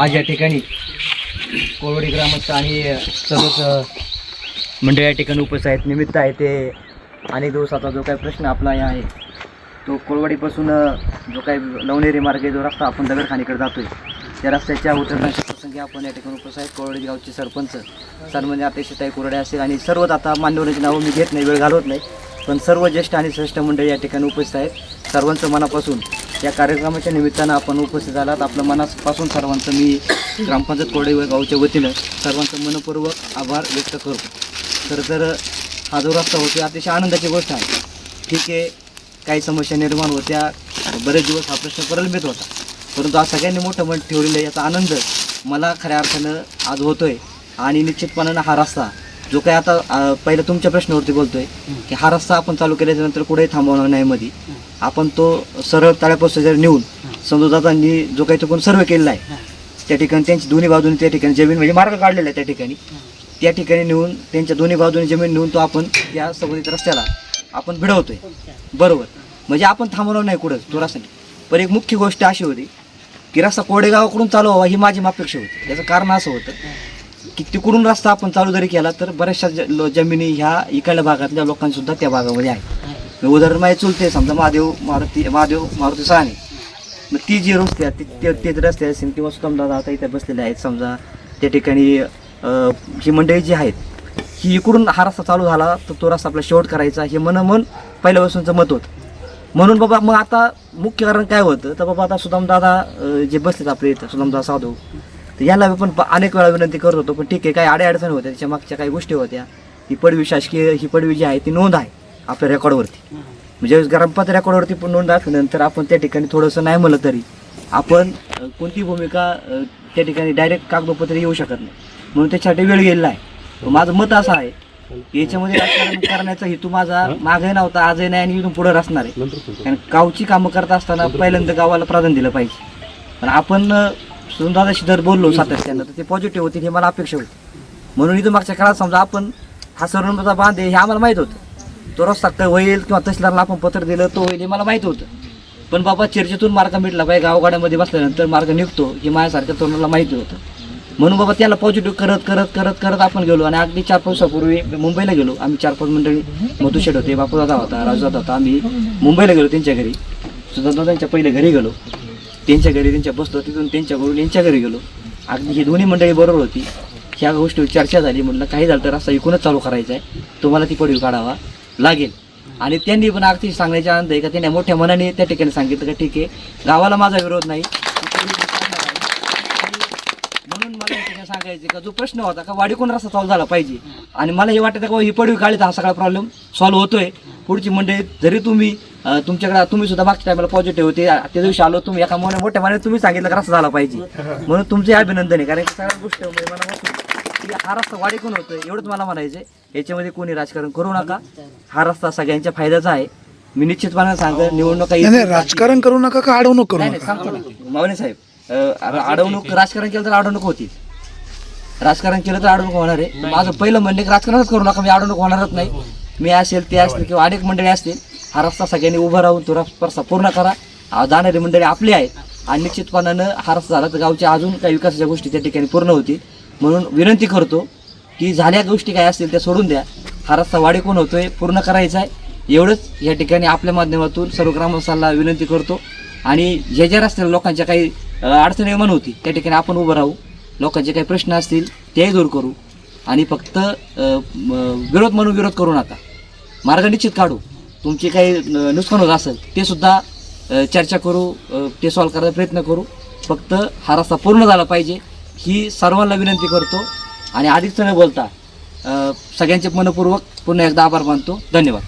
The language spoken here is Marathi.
आज या ठिकाणी कोरवडी ग्रामस्थ आणि सर्वच मंडळ मंडळी या ठिकाणी उपस्थित आहेत. निमित्त आहे ते अनेक दिवसाचा जो काही प्रश्न आपला आहे आहे तो कोळवाडीपासून जो काही लवणेरी मार्गे जो रस्ता आपण दगडखानीकडे जातोय त्या रस्त्याच्या उतरण्याच्या प्रसंगी आपण या ठिकाणी उपस्थित आहेत. कोळवडी गावचे सरपंच सन्मान्य म्हणजे अपेक्षिताई कोरडे असेल आणि सर्वच आता मान्यवरांची नावं मी घेत नाही वेळ घालवत नाही पण सर्व ज्येष्ठ आणि श्रेष्ठ मंडळी या ठिकाणी उपस्थित आहेत. सर्वांचं मनापासून या कार्यक्रमाच्या निमित्तानं आपण उपस्थित झालात. आपलं मनापासून सर्वांचं मी ग्रामपंचायत कोरडे गावच्या वतीनं सर्वांचं मनपूर्वक आभार व्यक्त करतो. तर तर हा जो रस्ता होतो अतिशय आनंदाची गोष्ट आहे. ठीक आहे काही समस्या निर्माण होत्या बरेच दिवस हा प्रश्न प्रलंबित होता. परंतु आज सगळ्यांनी मोठं मन ठेवलेलं आहे याचा आनंद मला खऱ्या अर्थानं आज होतोय. आणि निश्चितपणानं हा रस्ता जो काही आता अं, पहिलं तुमच्या प्रश्नावरती बोलतोय की हा रस्ता आपण चालू केल्याच्यानंतर कुठेही थांबवणार नाही मध्ये आपण तो सरळ तळ्यापासून जर नेऊन समजूदातांनी जो काही चुकून सर्वे केलेला आहे त्या ठिकाणी त्यांची दोन्ही बाजूने त्या ठिकाणी जमीन म्हणजे मार्ग काढलेला आहे त्या ठिकाणी. त्या ठिकाणी नेऊन त्यांच्या दोन्ही बाजूने जमीन नेऊन तो आपण त्या संबंधित रस्त्याला आपण भिडवतोय. बरोबर. म्हणजे आपण थांबवणार नाही कुठंच तो रस्ता. पण एक मुख्य गोष्ट अशी होती की रस्ता कोडेगावाकडून चालू व्हावा ही माझी अपेक्षा होती. त्याचं कारण असं होतं की तिकडून रस्ता आपण चालू जरी केला तर बऱ्याचशा ज- लो- जमिनी ह्या इकडल्या भागातल्या लोकांसुद्धा त्या भागामध्ये आहेत. मी उदाहरण माझे चुलते समजा महादेव मारुती महादेव मारुती सहाने. मग ती जी रस्ते आहेत ती- ते तेच रस्ते असतील किंवा सुतमदादा आता इथे बसलेले आहेत समजा त्या ठिकाणी अं, ही मंडळी जी आहेत ही इकडून हा रस्ता चालू झाला तर तो रस्ता आपला शेवट करायचा हे मन मन पहिल्यापासूनचं मत होतं. म्हणून बाबा मग आता मुख्य कारण काय होतं? तर बाबा आता सुदामदादा अं, जे बसलेत आपले इथं सुदामदादा साधू तर याला मी पण अनेक वेळा विनंती करत होतो पण ठीक आहे काही अडीअडचणी होत्या त्याच्या मागच्या काही गोष्टी होत्या. ही पडवी शासकीय ही पडवी जी आहे ती नोंद आहे आपल्या रेकॉर्डवरती. म्हणजे ग्रामपंचायत रेकॉर्डवरती पण नोंद असल्यानंतर आपण त्या ठिकाणी थोडंसं नाही म्हणलं तरी आपण कोणती भूमिका त्या ठिकाणी डायरेक्ट कागदोपत्री येऊ शकत नाही. म्हणून त्याच्यासाठी वेळ गेलेला आहे. माझं मत असं आहे याच्यामध्ये राजकारण करण्याचा हेतू माझा मागे नव्हता आजही नाही आणि इथून पुढे असणार आहे. कारण गावची कामं करत असताना पहिल्यांदा गावाला प्राधान्य दिलं पाहिजे. पण आपण दादाशी जर बोललो सातत्यानं तर ते पॉझिटिव्ह होतील हे मला अपेक्षा होती. म्हणून इथून मागच्या काळात समजा आपण हा सर्वांचा बांध आहे हे आम्हाला माहीत होतं. तो रस्ता तर होईल किंवा तहसीलदारला आपण पत्र दिलं तो होईल हे मला माहीत होतं. पण बाबा चर्चेतून मार्ग मिटला पाहिजे गावगाड्यामध्ये बसल्यानंतर मार्ग निघतो हे माझ्यासारख्या तरुणाला माहिती होतं. म्हणून बाबा त्याला पॉझिटिव्ह करत करत करत करत आपण गेलो आणि अगदी चार पाच दिवसापूर्वी मुंबईला गेलो. आम्ही चार पाच मंडळी मधुशेठ होते बापूदादा होता राजूदादा होता आम्ही मुंबईला गेलो त्यांच्या घरी. सुद्धा त्यांच्या पहिले घरी गेलो. त्यांच्या घरी त्यांच्या बसलो तिथून त्यांच्याकडून यांच्या घरी गेलो. अगदी ही दोन्ही मंडळी बरोबर होती. ह्या गोष्टीवर चर्चा झाली म्हटलं काही झालं तर रस्ता विकूनच चालू करायचा आहे. तुम्हाला ती पडवी काढावा लागेल. आणि त्यांनी पण अगदी सांगण्याच्या आनंद आहे का त्यांनी मोठ्या मनाने त्या ठिकाणी सांगितलं का ठीक आहे गावाला माझा विरोध नाही. म्हणून मला सांगायचं का? जो प्रश्न होता का वाडीकोण रस्ता चालू झाला पाहिजे? आणि मला हे वाटतं का ही पडवी काढली हा सगळा प्रॉब्लेम सॉल्व्ह होतोय. पुढची मंडळी जरी तुम्ही तुमच्याकडे तुम्ही सुद्धा मागच्या टायमाला पॉझिटिव्ह होते त्या दिवशी आलो तुम्ही एका मोठ्या मोठ्या मनाने तुम्ही सांगितलं का रस्ता झाला पाहिजे. म्हणून तुमचे अभिनंदन आहे कारण सगळ्या गोष्ट मला हा रस्ता वाडीकोण होतोय एवढंच मला म्हणायचंय. याच्यामध्ये कोणी राजकारण करू नका. हा रस्ता सगळ्यांच्या फायद्याचा आहे. मी निश्चितपणे सांगेन निवडणुका राजकारण करू नका का अडवणूक करू नका? सांगतो ना. मावणे साहेब अडवणूक राजकारण केलं तर अडवणूक होती. राजकारण केलं तर अडवणूक होणार आहे. माझं पहिलं म्हणणे की राजकारणच करू नका मी अडवणूक होणारच नाही. मी असेल ते असतील किंवा अनेक मंडळी असतील हा रस्ता सगळ्यांनी उभा राहून तो रस्ता पूर्ण करा. जाणारी मंडळी आपली आहेत आणि निश्चितपणानं हा रस्ता झाला तर गावच्या अजून काही विकासाच्या गोष्टी त्या ठिकाणी पूर्ण होतील. म्हणून विनंती करतो की झाल्या गोष्टी काय असतील त्या सोडून द्या. हा रस्ता वाढीकून होतोय पूर्ण करायचा आहे. एवढंच या ठिकाणी आपल्या माध्यमातून सर्व ग्रामस्थांना विनंती करतो. आणि ज्या ज्या रस्त्याला लोकांच्या काही अडचणी निर्माण होती त्या ठिकाणी आपण उभं राहू. लोकांचे काही प्रश्न असतील तेही दूर करू. आणि फक्त विरोध म्हणून विरोध करू नका. मार्ग निश्चित काढू. तुमचे काही न- नुकसान होत असेल ते सुद्धा चर्चा करू ते सॉल्व करायचा प्रयत्न करू. फक्त हा रस्ता पूर्ण झाला पाहिजे ही सर्वांना विनंती करतो. आणि आधीच न बोलता. सगळ्यांचे मनपूर्वक पुन्हा एकदा आभार मानतो. धन्यवाद.